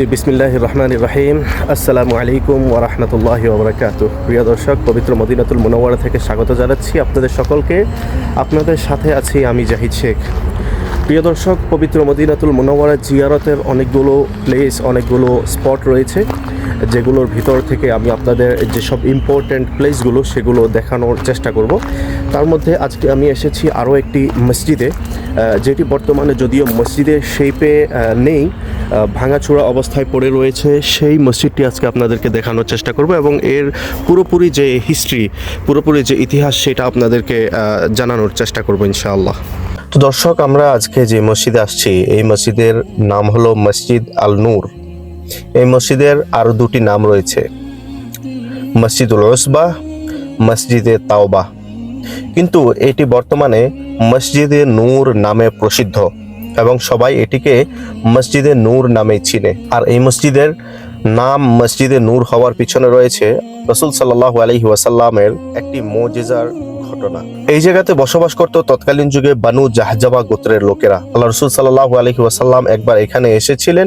জি বিসমিল্লাহ রহমান রাহিম আসসালামু আলাইকুম ওরহমতুল্লাহি ওবরাকাতু প্রিয় দর্শক, পবিত্র মদিনাতুল মুনাওয়ারা থেকে স্বাগত জানাচ্ছি আপনাদের সকলকে। আপনাদের সাথে আছি আমি জাহিদ শেখ। প্রিয় দর্শক, পবিত্র মদিনাতুল মুনাওয়ারা জিয়ারতের অনেকগুলো প্লেস অনেকগুলো স্পট রয়েছে, যেগুলোর ভিতর থেকে আমি আপনাদের যেসব ইম্পর্ট্যান্ট প্লেসগুলো সেগুলো দেখানোর চেষ্টা করব। তার মধ্যে আজকে আমি এসেছি আরও একটি মসজিদে যেটি বর্তমানে যদিও মসজিদের শেপে নেই ভাঙাচোরা অবস্থায় পড়ে রয়েছে, সেই মসজিদটি আজকে আপনাদেরকে দেখানোর চেষ্টা করব এবং এর পুরোপুরি যে হিস্ট্রি পুরোপুরি যে ইতিহাস সেটা আপনাদেরকে জানানোর চেষ্টা করব ইনশাআল্লাহ। তো দর্শক, আমরা আজকে যে মসজিদে আসছি, এই মসজিদের নাম হলো মসজিদ আল নূর এই মসজিদের আরও দুটি নাম রয়েছে, মসজিদুল ওসবা মসজিদে তাওবা। কিন্তু এটি বর্তমানে মসজিদে নূর নামে প্রসিদ্ধ। এবং সবাই এটিকে মসজিদে নূর নামে চিনে। আর এই মসজিদের নাম মসজিদে নূর হওয়ার পিছনে রয়েছে রসুল সাল্লাহ আলহি ওয়াসাল্লামের একটি মোজেজার ঘটনা। এই জায়গাতে বসবাস করত তৎকালীন যুগে বানু জাহজাবা গোত্রের লোকেরা। আল্লাহ রসুল সাল্লাহ আলহি ওয়াসাল্লাম একবার এখানে এসেছিলেন।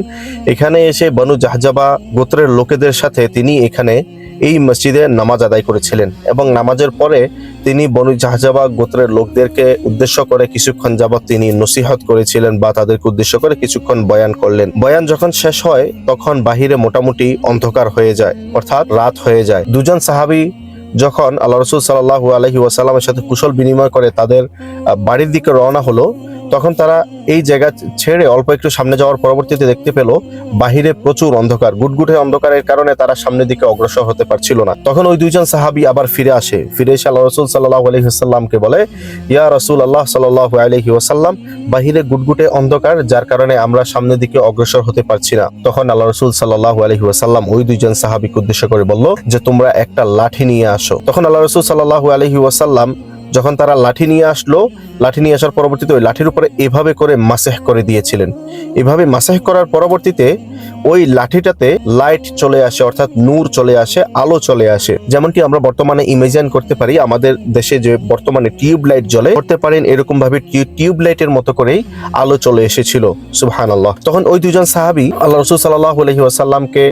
এখানে এসে বানু জাহজাবা গোত্রের লোকেদের সাথে তিনি এখানে এই মসজিদে নামাজ আদায় করেছিলেন এবং নামাজের পরে তিনি বনু জাহজাবা গোত্রের লোকদেরকে উদ্দেশ্য করে কিছুক্ষণ যাবৎ তিনি নসিহত করেছিলেন বা তাদেরকে উদ্দেশ্য করে কিছুক্ষণ বয়ান করলেন। বয়ান যখন শেষ হয়, তখন বাহিরে মোটামুটি অন্ধকার হয়ে যায়, অর্থাৎ রাত হয়ে যায়। দুজন সাহাবী যখন আল্লাহ রসুল সাল্লাহু আলহি ওয়াসাল্লামের সাথে কুশল বিনিময় করে তাদের বাড়ির দিকে রওনা হলো তখন তারা এই জায়গা ছেড়ে অল্প একটু সামনে যাওয়ার পরবর্তীতে দেখতে পেল, বাহিরে প্রচুর অন্ধকার। গুটগুটে অন্ধকারের কারণে তারা সামনের দিকে অগ্রসর হতে পারছিল না। তখন ওই দুইজন সাহাবি আবার ফিরে আসে। ফিরে এসে আল্লাহ রসুল সাল্লাহ আলহিহাসাল্লামকে বলে, ইয়া রসুল আল্লাহ সাল্লাহ আলহি ওয়াসাল্লাম, বাহিরে গুটগুটে অন্ধকার, যার কারণে আমরা সামনের দিকে অগ্রসর হতে পারছি না। তখন আল্লাহ রসুল সাল্লাহ আলহি ওয়াসাল্লাম ওই দুইজন সাহাবিকে উদ্দেশ্য করে বলল, যে তোমরা একটা লাঠি নিয়ে আসো। তখন আল্লাহ রসুল সাল্লাহ আলহি ওয়াসাল্লাম যখন তারা লাঠি নিয়ে আসলো, লাঠি নিয়ে আসার পরবর্তীতে ওই লাঠির উপরে এভাবে করে মাসেহ করে দিয়েছিলেন। এভাবে মাসেহ করার পরবর্তীতে ওই লাঠিটাতে লাইট চলে আসে, অর্থাৎ নূর চলে আসে, আলো চলে আসে। যেমনটি আমরা বর্তমানে ইমেজিন করতে পারি, আমাদের দেশে যে বর্তমানে টিউব লাইট জ্বলে, করতে পারেন এরকম ভাবে টিউব লাইটের মতো করেই আলো চলে এসেছিল সুবহান আল্লাহ তখন ওই দুজন সাহাবি আল্লাহ রসুল সাল্লাহ আলহি আসাল্লামকে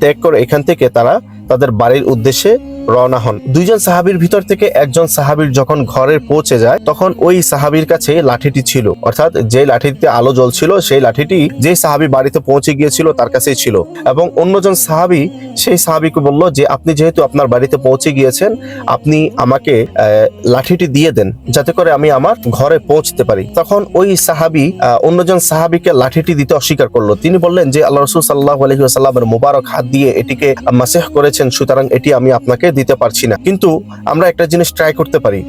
ত্যাগ করে এখান থেকে তারা তাদের বাড়ির উদ্দেশ্যে রওনা হন। দুইজন সাহাবীর ভিতর থেকে একজন সাহাবীর যখন ঘরে পৌঁছে যায়, তখন ওই সাহাবীর কাছে লাঠিটি ছিল। অর্থাৎ যে লাঠিতে আলো জ্বলছিল, সেই লাঠিটি যে সাহাবী বাড়িতে পৌঁছে গিয়েছিল, তার কাছেই ছিল। এবং অন্যজন সাহাবী, সেই সাহাবীকে বলল যে, আপনি যেহেতু আপনার বাড়িতে পৌঁছে গিয়েছেন, আপনি আমাকে লাঠিটি দিয়ে দেন, যাতে করে আমি আমার ঘরে পৌঁছতে পারি। তখন ওই সাহাবী অন্যজন সাহাবীকে লাঠিটি দিতে অস্বীকার করল। তিনি বললেন যে, আল্লাহ রসুল সাল্লাহ আলহিহাস্লামের মোবারক হাত দিয়ে এটিকে মাসেহ করেছেন, সুতরাং এটি আমি আপনাকে দিতে পারছি না। কিন্তু আমরা একটা জিনিস ট্রাই করতে পারি।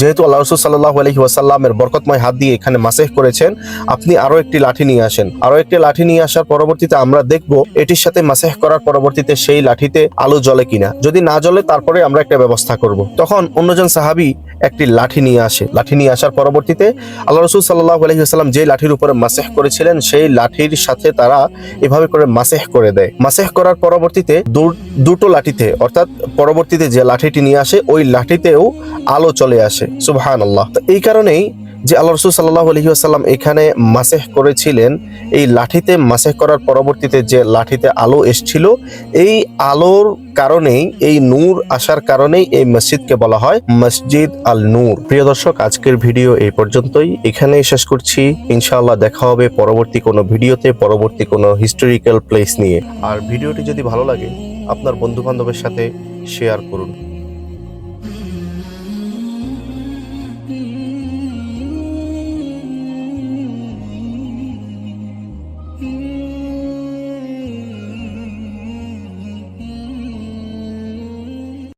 যেহেতু আল্লাহ রসুল সাল্লাহ আলহি ওয়াসাল্লামের বরকতময় হাত দিয়ে এখানে মাসেহ করেছেন, আপনি আরও একটি লাঠি নিয়ে আসেন। আরও একটি লাঠি নিয়ে আসার পরবর্তীতে আমরা দেখব এটির সাথে মাসেহ করার পরবর্তীতে সেই লাঠিতে আলো জ্বলে কিনা। যদি না জ্বলে, তারপরে আমরা একটা ব্যবস্থা করব। তখন অন্যজন সাহাবি একটি লাঠি নিয়ে আসে। লাঠি নিয়ে আসার পরবর্তীতে আল্লাহ রসুল সাল্লাহ আলহিহাস্লাম যে লাঠির উপরে মাসেহ করেছিলেন, সেই লাঠির সাথে তারা এভাবে করে মাসেহ করে দেয়। মাসেহ করার পরবর্তীতে দুটো লাঠিতে, অর্থাৎ পরবর্তীতে যে লাঠিটি নিয়ে আসে, ওই লাঠিতেও আলো চলে আসে। সুবাহান আল্লাহ এই কারণেই যে আল্লাহ রসুল সাল্লাহ আলহিহাস্লাম এখানে মাসেহ করেছিলেন, এই লাঠিতে মাসেহ করার পরবর্তীতে যে লাঠিতে আলো এসছিল, এই আলোর কারণেই, এই নূর আসার কারণেই এই মসজিদকে বলা হয় মসজিদ আল নূর। প্রিয় দর্শক, আজকের ভিডিও এই পর্যন্তই। এখানেই শেষ করছি। ইনশাআল্লাহ দেখা হবে পরবর্তী কোনো ভিডিওতে, পরবর্তী কোনো হিস্টোরিক্যাল প্লেস নিয়ে। আর ভিডিওটি যদি ভালো লাগে, আপনার বন্ধু বান্ধবের সাথে শেয়ার করুন।